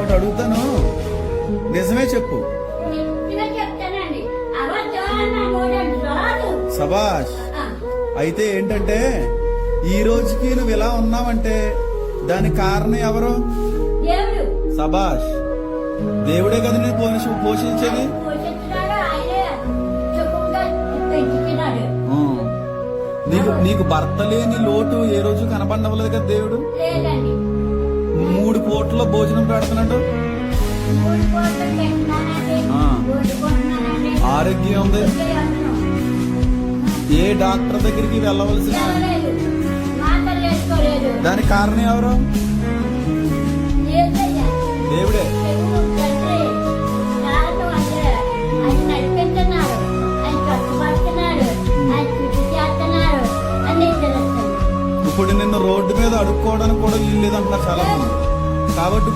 కాబట్టి అడుగుతాను. నిజమే చెప్పు. సభాష్ అయితే ఏంటంటే ఈ రోజుకి నువ్వు ఇలా ఉన్నావంటే దానికి కారణం ఎవరు? సభాష్ దేవుడే కదా నేను పోషి పోషించేది? నీకు నీకు భర్త లేని లోటు ఏ రోజు కనపడవలేదు కదా దేవుడు? పూట్ల భోజనం పెడుతున్నాడు ఆరోగ్యం ఉంది. ఏ డాక్టర్ దగ్గరికి వెళ్ళవలసిన దానికి కారణం ఎవరు దేవుడే ఇప్పుడు నిన్ను రోడ్డు మీద అడుక్కోవడానికి కూడా వీలు లేదంటున్నారు చాలా మంది కాబట్టి